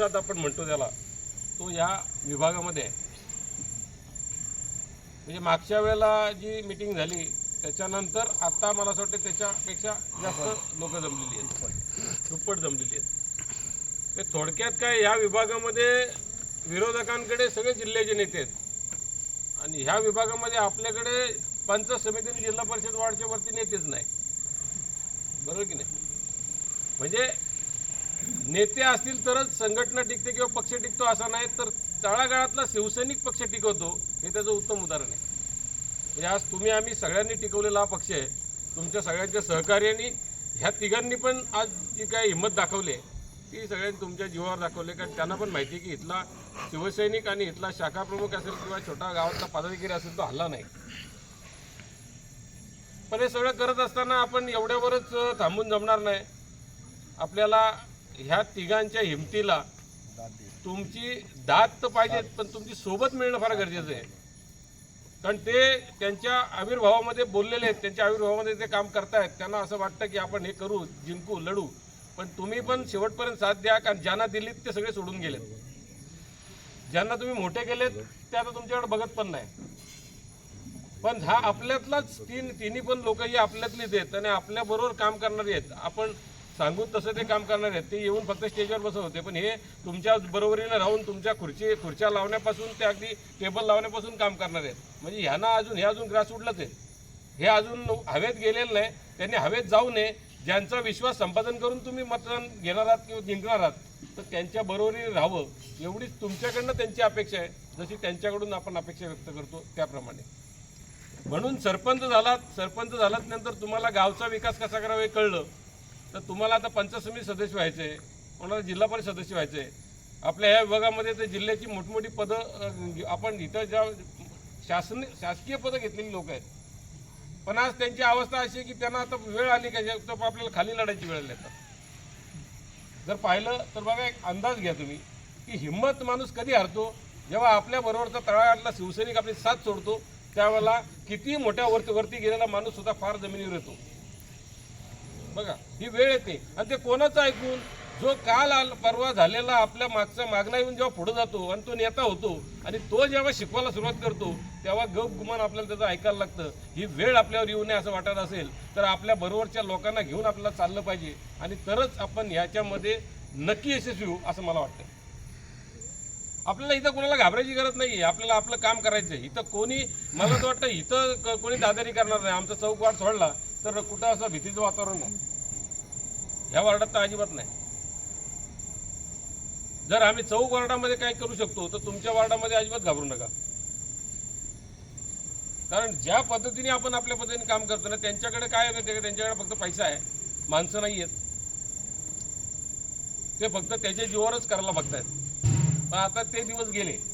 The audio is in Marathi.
विभागात आपण म्हणतो त्याला तो या विभागामध्ये आहे. म्हणजे मागच्या वेळेला जी मिटिंग झाली त्याच्यानंतर आता मला असं वाटतं त्याच्यापेक्षा जास्त लोक जमलेली आहेत. दुप्पट जमलेली आहेत. ते थोडक्यात काय या विभागामध्ये विरोधकांकडे सगळे जिल्ह्याचे नेते आहेत. आणि ह्या विभागामध्ये आपल्याकडे पंचायत समिती आणि जिल्हा परिषद वार्डच्या वरती नेतेच नाही. बरोबर की नाही? म्हणजे नेते असतील तरच संघटना टिकते किंवा पक्ष टिकतो असा नाही तर तळागाळातला शिवसैनिक पक्ष टिकवतो हे त्याचं उत्तम उदाहरण आहे. म्हणजे आज तुम्ही आम्ही सगळ्यांनी टिकवलेला हा पक्ष आहे. तुमच्या सगळ्यांच्या सहकार्याने ह्या तिघांनी पण आज जी काय हिंमत दाखवली आहे ती सगळ्यांनी तुमच्या जीवावर दाखवली कारण त्यांना पण माहिती आहे की इथला शिवसैनिक आणि इथला शाखा प्रमुख असेल किंवा छोटा गावातला पदाधिकारी असेल तो हल्ला नाही. पण हे सगळं करत असताना आपण एवढ्यावरच थांबून जमणार नाही. आपल्याला ह्या तिघांच्या हिमतीला तुमची दात तर पाहिजेत पण तुमची सोबत मिळणं फार गरजेचं आहे. कारण ते त्यांच्या आविर्भावामध्ये बोललेले आहेत त्यांच्या आविर्भावामध्ये ते काम करतायत. त्यांना असं वाटतं की आपण हे करू जिंकू लढू. पण तुम्ही पण शेवटपर्यंत साथ द्या कारण ज्यांना दिलीत ते सगळे सोडून गेलेत. ज्यांना तुम्ही मोठे केलेत ते आता तुमच्याकडे बघत पण नाही. पण हा आपल्यातलाच तीन तिन्ही पण लोक ही आपल्यातलीच आहेत आणि आपल्या बरोबर काम करणारी आहेत. आपण सांगून तसं ते काम करणार आहेत. ते येऊन फक्त स्टेजवर बसत होते. पण हे तुमच्या बरोबरीनं राहून तुमच्या खुर्ची खुर्च्या लावण्यापासून ते अगदी टेबल लावण्यापासून काम करणार आहेत. म्हणजे ह्यांना अजून हे अजून ग्रास उडलंच आहे हे अजून हवेत गेलेलं नाही. त्यांनी हवेत जाऊ नये. ज्यांचा विश्वास संपादन करून तुम्ही मतदान घेणार आहात किंवा जिंकणार आहात तर त्यांच्या बरोबरीने राहावं. एवढीच तुमच्याकडनं त्यांची अपेक्षा आहे. जशी त्यांच्याकडून आपण अपेक्षा व्यक्त करतो त्याप्रमाणे. म्हणून सरपंच झालात. सरपंच झालात नंतर तुम्हाला गावचा विकास कसा करावा हे कळलं. तर तुम्हाला आता पंचायत समिती सदस्य व्हायचं आहे कोणाला जिल्हा परिषद सदस्य व्हायचं आहे आपल्या ह्या विभागामध्ये ते जिल्ह्याची मोठमोठी पदं आपण इथं ज्या शासन शासकीय पदं घेतलेली लोक आहेत. पण आज त्यांची अवस्था अशी आहे की त्यांना आता वेळ आली का तर आपल्याला खाली लढायची वेळ येतात जर पाहिलं तर बघा एक अंदाज घ्या तुम्ही की हिंमत माणूस कधी हरतो? जेव्हा आपल्या बरोबरचा शिवसैनिक आपली साथ सोडतो त्यावेळेला किती मोठ्या वरती वरती गेलेला माणूस सुद्धा फार जमिनीवर येतो. बघा ही वेळ येते. आणि ते कोणाचं ऐकून? जो काल आल परवा झालेला आपल्या मागचा मागणा येऊन जेव्हा पुढे जातो आणि तो नेता होतो आणि तो जेव्हा शिकवायला सुरुवात करतो तेव्हा गप गुमान आपल्याला त्याचं ऐकायला लागतं. ही वेळ आपल्यावर येऊ नये असं वाटत असेल तर आपल्या बरोबरच्या लोकांना घेऊन आपल्याला चाललं पाहिजे. आणि तरच आपण ह्याच्यामध्ये नक्की यशस्वी होऊ असं मला वाटतं. आपल्याला इथं कोणाला घाबरायची गरज नाही आपल्याला आपलं काम करायचं आहे इथं कोणी मला तर वाटतं इथं क- कोणी दादारी करणार नाही. आमचा चौकवाट सोडला. तर कुठं असं भीतीचं वातावरण नाही. ह्या वार्डात तर अजिबात नाही. जर आम्ही चौक वार्डामध्ये काय करू शकतो तर तुमच्या वार्डामध्ये अजिबात घाबरू नका. कारण ज्या पद्धतीने आपण आपल्या पद्धतीने काम करतो ना त्यांच्याकडे काय आहे माहिती आहे का? त्यांच्याकडे फक्त पैसा आहे. माणसं नाही आहेत. ते फक्त त्याच्या जीवावरच करायला बघतायत. पण आता ते दिवस गेले.